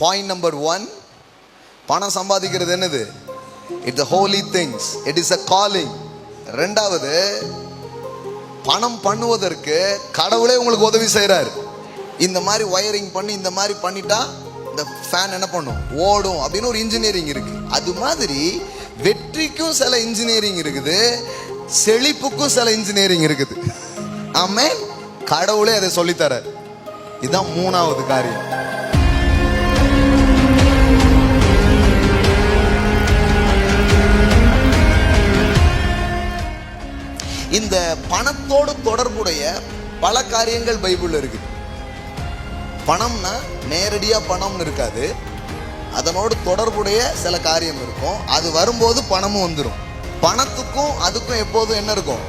Point number one பணம் சம்பாதிக்கிறது என்னது? It's holy things it is a calling ரெண்டாவது பணம் பண்ணுவதற்கு கடவுளே உங்களுக்கு உதவி செய்கிறாரு இந்த மாதிரி ஒயரிங் பண்ணி இந்த மாதிரி பண்ணிட்டா இந்த ஃபேன் என்ன பண்ணும்? ஓடும் அப்படின்னு ஒரு இன்ஜினியரிங் இருக்கு. அது மாதிரி வெற்றிக்கும் சில இன்ஜினியரிங் இருக்குது செழிப்புக்கும் சில இன்ஜினியரிங் இருக்குது. ஆமே கடவுளே அதை சொல்லித்தர இதுதான் மூணாவது காரியம். பணத்தோடு தொடர்புடைய பல காரியங்கள் பைபிளில் இருக்குது. பணம்னா நேரடியாக பணம்னு இருக்காது. அதனோடு தொடர்புடைய சில காரியம் இருக்கும். அது வரும்போது பணமும் வந்துடும் பணத்துக்கும் அதுக்கும் எப்போதும் என்ன இருக்கும்?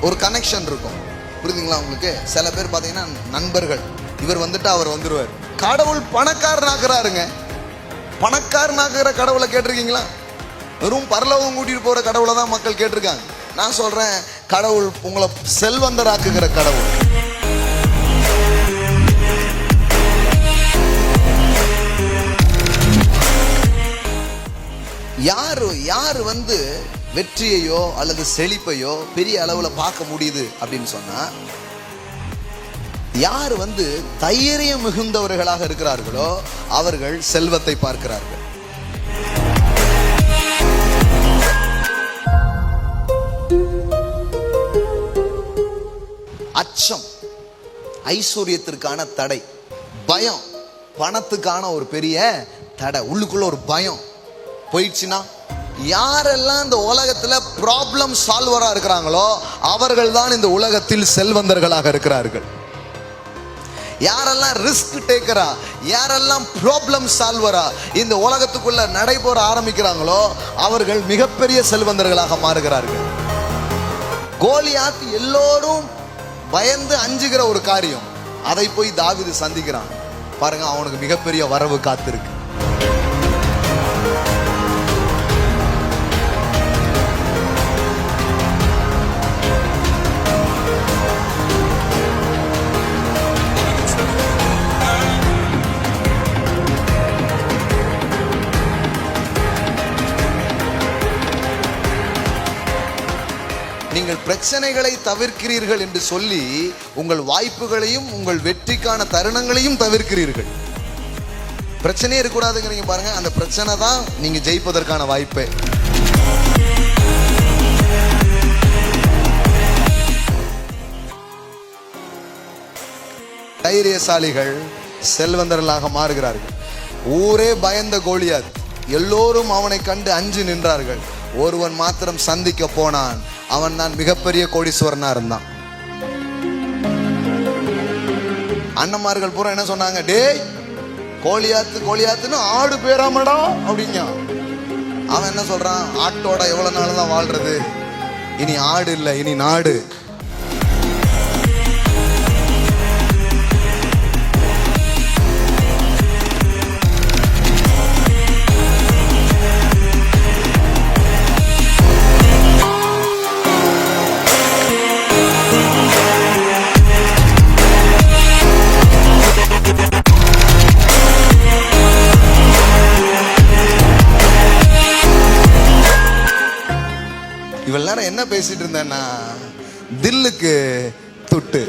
ஒரு கனெக்ஷன் இருக்கும். புரியுதுங்களா உங்களுக்கு? சில பேர் பார்த்தீங்கன்னா நண்பர்கள். இவர் வந்துட்டு அவர் வந்துடுவார் கடவுள் பணக்காரனாக்குறாருங்க. பணக்காரனாக்குற கடவுளை கேட்டிருக்கீங்களா? வெறும் பரலோகம் கூட்டிட்டு போற கடவுளை தான் மக்கள் கேட்டிருக்காங்க. நான் சொல்றேன் கடவுள் உங்களை செல்வந்தராக்குகிற கடவுள். யாரு யார் வந்து வெற்றியையோ அல்லது செழிப்பையோ பெரிய அளவில் பார்க்க முடியுது அப்படின்னு சொன்னா யார் வந்து தைரியம் மிகுந்தவர்களாக இருக்கிறார்களோ அவர்கள் செல்வத்தை பார்க்கிறார்கள். அச்சம் ஐஸ்வர்யத்திற்கான தடை பயம் பணத்துக்கான ஒரு பெரிய தடை உள்ளுக்குள்ள ஒரு பயம். போயிடுச்சுன்னா யாரெல்லாம் இந்த உலகத்துல ப்ராப்ளம் சால்வரா இருக்கிறாங்களோ அவர்கள் தான் இந்த உலகத்தில் செல்வந்தர்களாக இருக்கிறார்கள். யாரெல்லாம் ரிஸ்க் டேக்கரா யாரெல்லாம் ப்ராப்ளம் சால்வரா இந்த உலகத்துக்குள்ள நடைபெற ஆரம்பிக்கிறாங்களோ அவர்கள் மிகப்பெரிய செல்வந்தர்களாக மாறுகிறார்கள். கோலியாத் எல்லோரும் பயந்து அஞ்சுகிற ஒரு காரியம். அதை போய் தாவிது சந்திக்கிறான். பாருங்க அவனுக்கு மிகப்பெரிய வரவு காத்திருக்கு. நீங்கள் பிரச்சனைகளை தவிர்க்கிறீர்கள் என்று சொல்லி உங்கள் வாய்ப்புகளையும் உங்கள் வெற்றிக்கான தருணங்களையும் தவிர்க்கிறீர்கள். பிரச்சனையே இருக்கக்கூடாதுங்கிறீங்க பாருங்க. அந்த பிரச்சனை தான் நீங்க ஜெயிப்பதற்கான வாய்ப்பே. தைரியசாலிகள் செல்வந்தர்களாக மாறுகிறார்கள். ஊரே பயந்த கோலியாத். எல்லோரும் அவனை கண்டு அஞ்சு நின்றார்கள். ஒருவன் மாத்திரம் சந்திக்க போனான். அவன் தான் மிகப்பெரிய கோடீஸ்வரனா இருந்தான். அண்ணன்மார்கள் பூரா என்ன சொன்னாங்க? டேய் கோழியாத்து கோழியாத்துன்னு ஆடு பேராமடா அப்படிங்க அவன் என்ன சொல்றான்? ஆட்டோட எவ்வளவு நாள் தான் வாழ்றது? இனி ஆடு இல்லை இனி நாடு. இவ்வளோ நேரம் என்ன பேசிட்டு இருந்தேன்னா தில்லுக்கு தொட்டு.